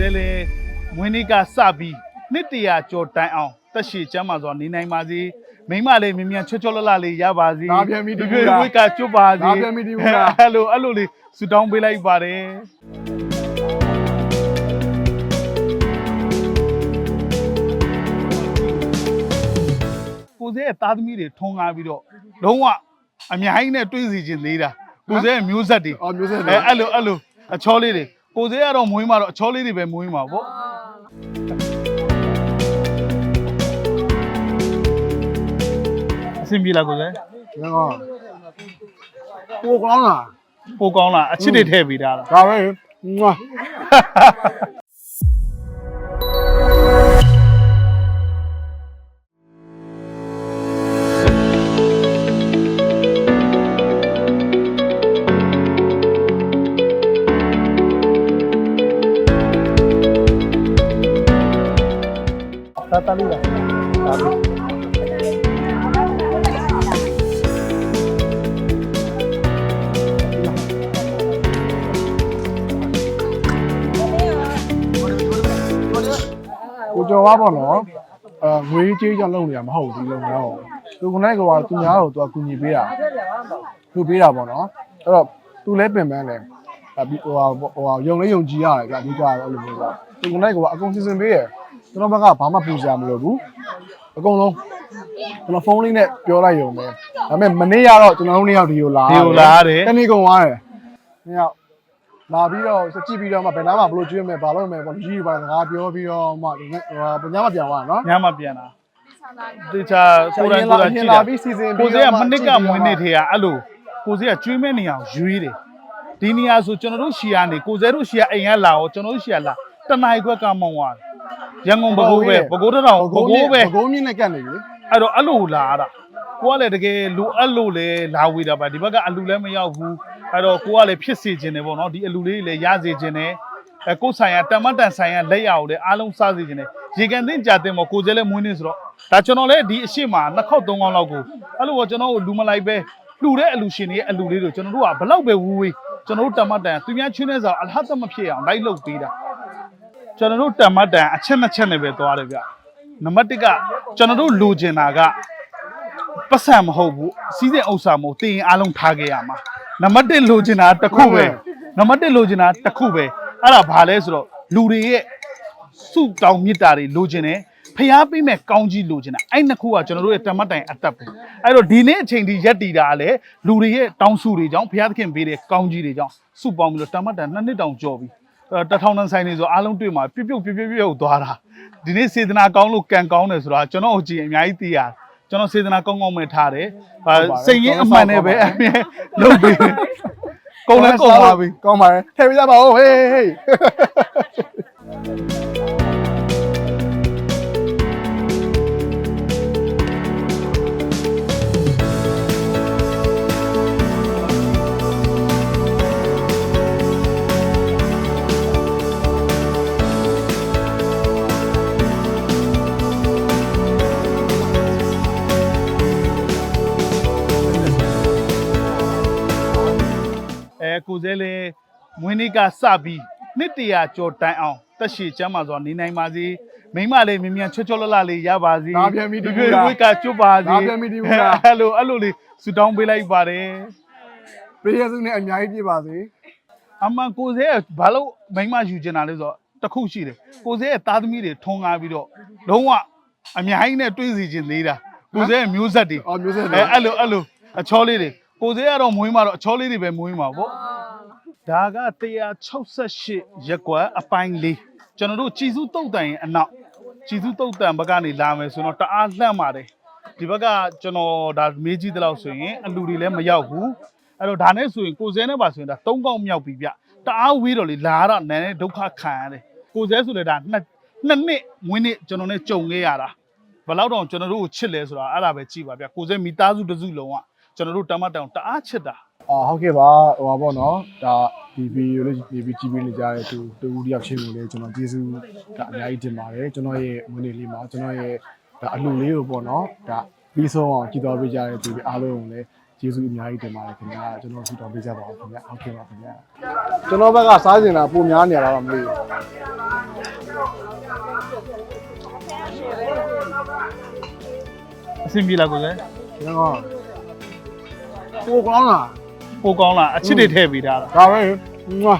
စဲလေမွေးနေ့ကစပြီးနှစ်တရာကျော်တိုင်အောင်တက်ရှိချမ်းမှာဆိုနေနိုင်ပါစေမိမလေးမြ мян ချွတ်ချွတ်လလလေးရပါစေ ဒါပြန်ပြီဒီ ဒီ ဘူးလား ဝိကကျွတ်ပါစေ ဒါပြန်ပြီဒီဘူးလား အဲ့လိုအဲ့လိုလေးဆူတောင်းပေးလိုက်ပါတယ်ကိုစဲရဲ့သားသမီးတွေထုံးကားပြီးတော့လုံးဝအများကြီးနဲ့တွေးစီခြင်းသေးတာကိုစဲရဲ့မျိုးဆက်တွေ အော်မျိုးဆက် အဲ တွေ အဲ့လိုအဲ့လိုအချောလေးတွေ ကိုစဲကတော့မွေးမှာတော့အချောလေးတွေပဲမွေးမှာပေါ့အဆင်ပြေလားကိုစဲငါကပိုကောင်းလားပိုကောင်းလားအချစ်တွေထည့်ပေးတာလားဒါပဲငွာ တာတာလေးလားဒါလေးကိုကျော်ပါပေါ့နော်အဲငွေကြေးကြောင့်လုပ်နေရမဟုတ်ဘူးဒီလုပ်ငန်းကိုသူကနိုင်ကသူများကိုသူကကူညီပေးတာသူပေးတာပေါ့နော်အဲ့တော့သူလဲပင်ပန်းလဲအပြီးဟိုဟာဟိုဟာယုံလေးယုံကြည်ရတယ်ကြာအဓိကတော့အဲ့လိုမျိုးပေါ့သူကနိုင်ကအကုန်စီစဉ်ပေးရ ကျွန်တော်ဘက်ကဘာမှပူစရာမလိုဘူးအကုန်လုံးကျွန်တော်ဖုန်းလေးနဲ့ပြောလိုက်ရုံပဲဒါပေမဲ့မနေ့ကတော့ကျွန်တော်တို့နှစ်ယောက်ဒီကိုလာဒီကိုလာရတယ်တနေ့ကုန်သွားတယ်နှစ်ယောက်လာပြီးတော့စကြည့်ပြီးတော့မှဘယ်နားမှာဘလို့ကျွေးမယ်ဘာလို့မယ်ပေါ့ကြီးပါစကားပြောပြီးတော့မှဒီနေ့ဟိုပညာမပြန်သွားနော်ညမပြန်တာတခြားကိုယ်တိုင်ကိုယ်တိုင်ကြည့်လာတာပြီးစီစဉ်ကိုစဲကမနစ်ကမွေးနေ့ထဲကအဲ့လိုကိုစဲကကျွေးမဲ့နေအောင်ရွေးတယ်ဒီနေရာဆိုကျွန်တော်တို့ရှီကနေကိုစဲတို့ရှီကအိမ်ကလာရောကျွန်တော်တို့ရှီကလာတနင်္ဂနွေခွက်ကမောင်းသွားတယ် ရန်ကုန်ဘကိုးပဲဘကိုးတောင်ဘကိုးပဲဘကိုးမြင့်နဲ့ကတ်နေပြီအဲ့တော့အဲ့လိုလာတာကိုကလည်းတကယ်လူအဲ့လိုလေလာဝေတာပါဒီဘက်ကအလူလည်းမရောက်ဘူးအဲ့တော့ကိုကလည်းဖြစ်စေခြင်းတယ်ပေါ့နော်ဒီအလူလေးတွေလည်းရစေခြင်းတယ်အဲကိုယ်ဆိုင်ရတမတ်တန်ဆိုင်ရလက်ရအောင်လည်းအားလုံးစားစေခြင်းတယ်ရေကန်သိမ့်ကြတဲ့မို့ကိုစဲလည်းမွေးနေဆိုတော့ဒါကျွန်တော်လည်းဒီအရှိမနှစ်ခေါက်သုံးခေါက်လောက်ကိုအဲ့လိုပေါ့ကျွန်တော်ကိုလူမလိုက်ပဲလှူတဲ့အလူရှင်တွေရဲ့အလူလေးတို့ကျွန်တော်တို့ကဘလောက်ပဲဝူဝေးကျွန်တော်တို့တမတ်တန်သူများချင်းနေစားအလဟတ်မဖြစ်အောင်လိုက်လုပ်ပေးတာ ကျွန်တော်တို့တမတ်တန်အချက်နှစ်ချက်နဲ့ပဲသွားတယ်ဗျနံပါတ်1ကကျွန်တော်တို့လူကျင်တာကပတ်စံမဟုတ်ဘူးစီးတဲ့ဥစ္စာမဟုတ်တင်ရင်အားလုံးထားခဲ့ရမှာနံပါတ်1လိုချင်တာတစ်ခုပဲနံပါတ်1လိုချင်တာတစ်ခုပဲအဲ့ဒါဘာလဲဆိုတော့လူတွေရဲ့စုတောင်းမြစ်တာတွေလိုချင်တယ်ဖျားပေးမဲ့ကောင်းကြီးလိုချင်တာအဲ့နှစ်ခုကကျွန်တော်တို့ရဲ့တမတ်တိုင်အတက်ပဲအဲ့တော့ဒီနေ့အချိန်ဒီရက်တည်တာကလည်းလူတွေရဲ့တောင်းစုတွေကြောင့်ဖျားသခင်ပေးတဲ့ကောင်းကြီးတွေကြောင့်စုပေါင်းပြီးတော့တမတ်တိုင်နှစ်နှစ်တောင်ကြော်ပြီးအဲ့ တော့တထောင်တန်ဆိုင်နေဆိုအားလုံးတွေ့မှာပြုတ်ပြုတ်ပြုတ်ပြုတ်ပြုတ်သွားတာဒီနေ့စေတနာကောင်းလို့ကံကောင်းတယ်ဆိုတာကျွန်တော်အကြည့်အများကြီးသိရတယ်ကျွန်တော်စေတနာကောင်းကောင်းပဲထားတယ်။ဟာစိတ်ရင်းအမှန်နဲ့ပဲအမြဲလုပ်ပြီးကုန်းလဲကုန်းပါပြီကောင်းပါရဲ့ထည့်ပေးကြပါဦးဟေးဟေး။ ကိုစဲလေမွေးနေ့ကစပြီးနှစ်တရာကျော်တိုင်အောင်တက်ရှိချမ်းမှာဆိုနေနိုင်ပါစေ။မိမလေးမြ мян ချွတ်ချွတ်လလလေးရပါစေ ဒါပြန်ပြီဒီဘူးလား ဝိကကျွတ်ပါစေ ဒါပြန်ပြီဒီဘူးလား အဲ့လိုအဲ့လိုလေးဆူတောင်းပေးလိုက်ပါတယ် ပေးရစုနဲ့အများကြီးပြပါစေ ။အမှန်ကိုစဲကဘာလို့မိမယူချင်တာလဲဆိုတော့တစ်ခုရှိတယ်။ကိုစဲရဲ့သားသမီးတွေထုံးကားပြီးတော့လုံးဝအများကြီးနဲ့တွေးစီခြင်းသေးတာ။ကိုစဲရဲ့မျိုးဆက်တွေ အော်မျိုးဆက် အဲ တွေ အဲ့လိုအဲ့လိုအချောလေးတွေ ကိုစေးကတော့မွေးမှာတော့အချောလေးတွေပဲမွေးမှာပေါ့ဒါက168ရက်ကွက်အပိုင်းလေးကျွန်တော်တို့ကြည်စုတုတ်တန်ရဲ့အနောက်ကြည်စုတုတ်တန်ဘက်ကနေလာမယ်ဆိုတော့တအားလှမ်းပါတယ်ဒီဘက်ကကျွန်တော်ဒါမေးကြည့်တဲ့လောက်ဆိုရင်အလူတွေလည်းမရောက်ဘူးအဲ့တော့ဒါနဲ့ဆိုရင်ကိုစဲနဲ့ပါဆိုရင်ဒါ၃កောက်မြောက်ပြီဗျတအားဝေးတော့လေလာတော့နည်းနည်းဒုက္ခခံရတယ်ကိုစဲဆိုလေဒါနှစ်နှစ်နှစ်မွေးနေ့ကျွန်တော်နဲ့ကြုံခဲ့ရတာဘယ်တော့တော့ကျွန်တော်တို့ကိုချစ်လဲဆိုတာအဲ့ဒါပဲကြည့်ပါဗျကိုစဲမိသားစုတစ်စုလုံးက ကျွန်တော်တို့တမတောင်တအားချစ်တာအော်ဟုတ်ကဲ့ပါဟိုပါပေါ့နော်ဒါဒီဗီဒီယိုလေးဒီဗီကြည့်ပေးနေကြတဲ့သူတူတူတယောက်ချင်းကိုလည်းကျွန်တော်ကျေးဇူးဒါအများကြီးတင်ပါတယ်ကျွန်တော်ရဲ့မွေးနေ့လေးမှာကျွန်တော်ရဲ့ဒါအလူလေးကိုပေါ့နော်ဒါပြီးဆုံးအောင်ကြည်တော်ပေးကြတဲ့သူအားလုံးကိုလည်းကျေးဇူးအများကြီးတင်ပါတယ်ခင်ဗျာကျွန်တော်ဆူတောင်းပေးကြပါဦးခင်ဗျာဟုတ်ကဲ့ပါခင်ဗျာကျွန်တော်ဘက်ကစားစင်တာပုံများနေရတာတော့မသိဘူးအဆင်ပြေလားကိုယ်လည်းကျွန်တော် ကိုကောင်းလားပိုကောင်းလားအချစ်တွေထည့်ပေးတာလားဒါပဲငွာ